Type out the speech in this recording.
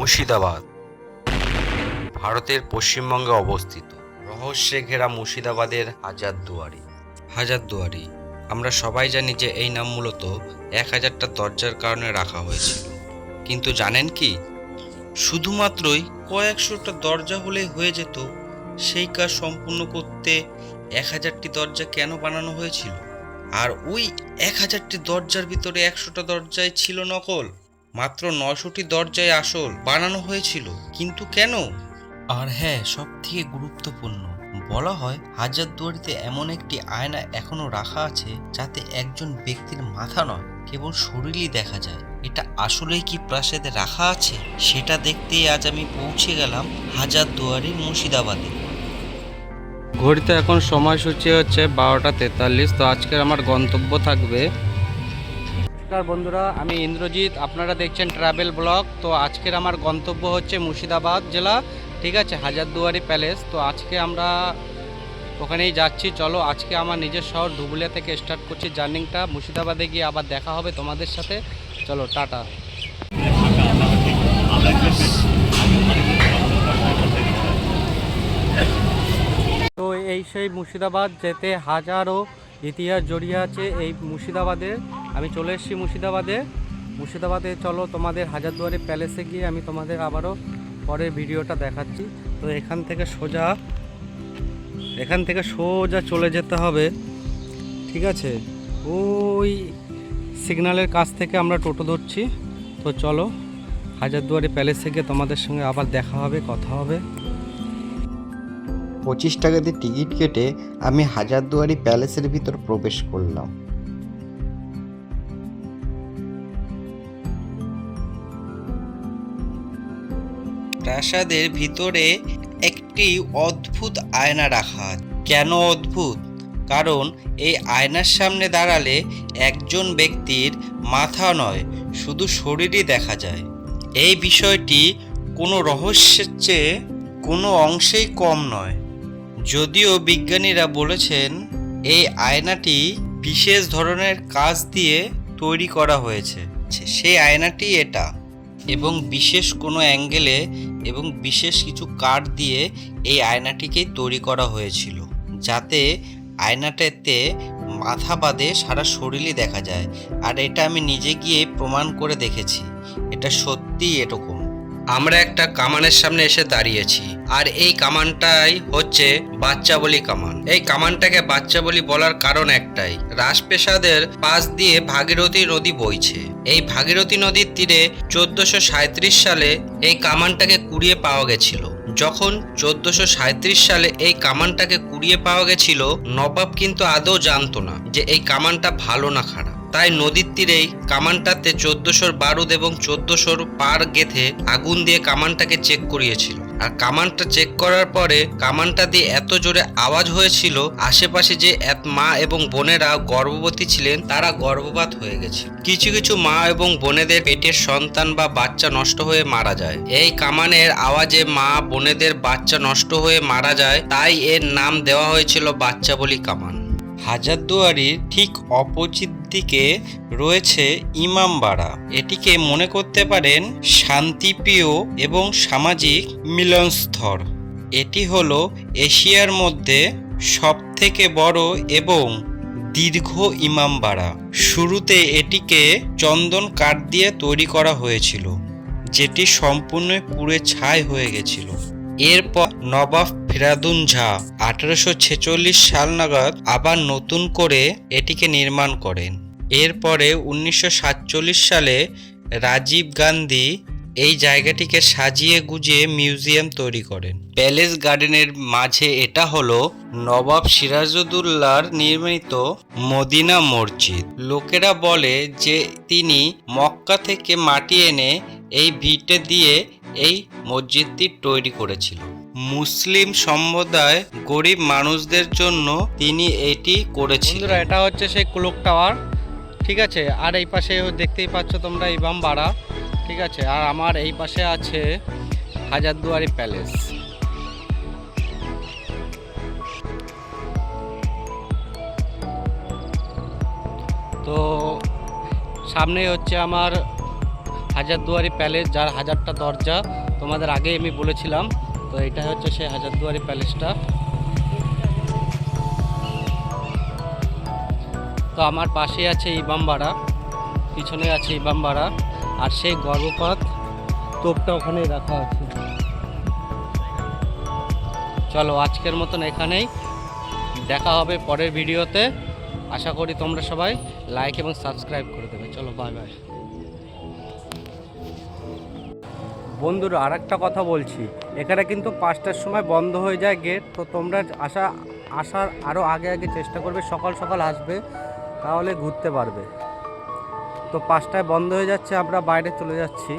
মুর্শিদাবাদ। ভারতের পশ্চিমবঙ্গে অবস্থিত। রহস্যে ঘেরা মুর্শিদাবাদের হাজারদুয়ারি। হাজারদুয়ারি, আমরা সবাই জানি যে এই নাম মূলত এক হাজারটা দরজার কারণে রাখা হয়েছিল। কিন্তু জানেন কি? শুধুমাত্রই কয়েকশোটা দরজা হলেই হয়ে যেত। সেই কাজ সম্পূর্ণ করতে এক হাজারটি দরজা কেন বানানো হয়েছিল? আর ওই এক হাজারটি দরজার ভিতরে একশোটা দরজায় ছিল নকল। মাত্র নশোটি দরজায় আসল বানানো হয়েছিল। কিন্তু কেন? আর হ্যাঁ সব থেকে গুরুত্বপূর্ণ বলা হয় হাজারদুয়ারিতে এমন একটি আয়না এখনও রাখা আছে যাতে একজন ব্যক্তির মাথা নয় কেবল শরীরই দেখা যায়। এটা আসলেই কি প্রাসাদে রাখা আছে? সেটা দেখতেই আজ আমি পৌঁছে গেলাম হাজারদুয়ারির মুর্শিদাবাদে। ঘড়িতে এখন সময়সূচি হচ্ছে বারোটা তেতাল্লিশ তো আজকের আমার গন্তব্য থাকবে নমস্কার বন্ধুরা, আমি ইন্দ্রজিৎ, আপনারা দেখছেন ট্রাভেল ব্লগ তো আজকের আমার গন্তব্য হচ্ছে মুর্শিদাবাদ জেলা, ঠিক আছে, হাজারদুয়ারি প্যালেস তো আজকে আমরা ওখানেই যাচ্ছি। চলো, আজকে আমার নিজের শহর ধুবুলিয়া থেকে স্টার্ট করছি জার্নিংটা। মুর্শিদাবাদে গিয়ে আবার দেখা হবে তোমাদের সাথে। চলো, টাটা। তো এই সেই মুর্শিদাবাদ যেতে হাজারো ইতিহাস জড়িয়ে আছে এই মুর্শিদাবাদে। আমি চলে এসেছি মুর্শিদাবাদে। মুর্শিদাবাদে চলো তোমাদের হাজারদুয়ারি প্যালেসে গিয়ে আমি তোমাদের আবারও পরে ভিডিওটা দেখাচ্ছি। তো এখান থেকে সোজা, এখান থেকে সোজা চলে যেতে হবে। ঠিক আছে? ওই সিগন্যালের কাছ থেকে আমরা টোটো ধরছি। তো চলো, হাজারদুয়ারি প্যালেসে গিয়ে তোমাদের সঙ্গে আবার দেখা হবে, কথা হবে। পঁচিশ টাকাতে টিকিট কেটে আমি হাজারদুয়ারি প্যালেসের ভিতর প্রবেশ করলাম। প্রাসাদের ভিতরে একটি অদ্ভুত আয়না রাখা কেন অদ্ভুত? কারণ এই আয়নার সামনে দাঁড়ালে একজন ব্যক্তির মাথা নয়, শুধু শরীরই দেখা যায়। এই বিষয়টি কোনো রহস্যের চেয়ে কোনো অংশেই কম নয়। যদিও বিজ্ঞানীরা বলেছেন, এই আয়নাটি বিশেষ ধরনের কাজ দিয়ে তৈরি করা হয়েছে। সেই আয়নাটি এটা এবং বিশেষ কোনো অ্যাঙ্গেলে এবং বিশেষ কিছু কাঠ দিয়ে এই আয়নাটিকেই তৈরি করা হয়েছিল, যাতে আয়নাটাতে মাথা বাদে সারা শরীরই দেখা যায়। আর এটা আমি নিজে গিয়ে প্রমাণ করে দেখেছি, এটা সত্যিই এরকম। আমরা একটা কামানের সামনে এসে দাঁড়িয়েছি, আর এই কামানটাই হচ্ছে বাচ্চা বলি কামান। এই কামানটাকে বাচ্চা বলি বলার কারণ একটাই, রাজপ্রাসাদের পাশ দিয়ে ভাগীরথী নদী বইছে। এই ভাগীরথী নদীর তীরে চোদ্দশো সালে এই কামানটাকে কুড়িয়ে পাওয়া গেছিল। যখন চোদ্দশো সালে এই কামানটাকে কুড়িয়ে পাওয়া গেছিল, নবাব কিন্তু আদৌ জানতো না যে এই কামানটা ভালো না খারাপ। তাই নদীর তীরেই কামানটাতে চোদ্দশোর বারুদ এবং চোদ্দশোর পার গেথে আগুন দিয়ে কামানটাকে চেক করিয়েছিল। আর কামানটা চেক করার পরে কামানটা দিয়ে এত জোরে আওয়াজ হয়েছিল, আশেপাশে যে মা এবং বোনেরা গর্ভবতী ছিলেন, তারা গর্ভপাত হয়ে গেছে। কিছু কিছু মা এবং বোনেদের পেটের সন্তান বা বাচ্চা নষ্ট হয়ে মারা যায়। এই কামানের আওয়াজে মা বোনেদের বাচ্চা নষ্ট হয়ে মারা যায়, তাই এর নাম দেওয়া হয়েছিল বাচ্চা বলি কামান। হাজারদুয়ারির ঠিক অপোজিট দিকে রয়েছে ইমামবাড়া। এটিকে মনে করতে পারেন শান্তিপ্রিয় এবং সামাজিক মিলনস্থল। এটি হলো এশিয়ার মধ্যে সবথেকে বড় এবং দীর্ঘ ইমামবাড়া। শুরুতে এটিকে চন্দন কাঠ দিয়ে তৈরি করা হয়েছিল, যেটি সম্পূর্ণ পুড়ে ছাই হয়ে গেছিল। এরপর নবাব ফিরাদুন ঝা আঠারোশো ছেচল্লিশ সাল নাগাদ আবার নতুন করে এটিকে নির্মাণ করেন। এরপরে উনিশশো সাতচল্লিশ সালে রাজীব গান্ধী এই জায়গাটিকে সাজিয়ে গুজিয়ে মিউজিয়াম তৈরি করেন। প্যালেস গার্ডেনের মাঝে এটা হলো নবাব সিরাজউদ্দৌলার নির্মিত মদিনা মসজিদ। লোকেরা বলে যে তিনি মক্কা থেকে মাটি এনে এই ভিটে দিয়ে এই মসজিদটি তৈরি করেছিল। মুসলিম সম্প্রদায় গরিব মানুষদের জন্য তিনি এটি করেছিলেন। বন্ধুরা, এটা হচ্ছে সেই ক্লক টাওয়ার, ঠিক আছে? আর এই পাশে দেখতেই পাচ্ছ তোমরা ইমাম বাড়া, ঠিক আছে? আর আমার এই পাশে আছে হাজারদুয়ারি প্যালেস। তো সামনে হচ্ছে আমার হাজারদুয়ারি প্যালেস, যার হাজারটা দরজা তোমাদের আগে আমি বলেছিলাম। তো এটা হচ্ছে সেই হাজারদুয়ারি প্যালেসটা। তো আমার পাশে আছে ইমামবাড়া পিছনে আছে ইমামবাড়া আর সেই গর্ভপাত তোপটা ওখানেই রাখা আছে। চলো আজকের মতন এখানেই। দেখা হবে পরের ভিডিওতে। আশা করি তোমরা সবাই লাইক এবং সাবস্ক্রাইব করে দেবে। চলো বাই বাই বন্ধুরা আর একটা কথা বলছি। এখানে কিন্তু পাঁচটার সময় বন্ধ হয়ে যায় গেট তো তোমরা আসা আসার আরও আগে আগে চেষ্টা করবে, সকাল সকাল আসবে, তাহলে ঘুরতে পারবে। তো পাঁচটায় বন্ধ হয়ে যাচ্ছে, আমরা বাইরে চলে যাচ্ছি।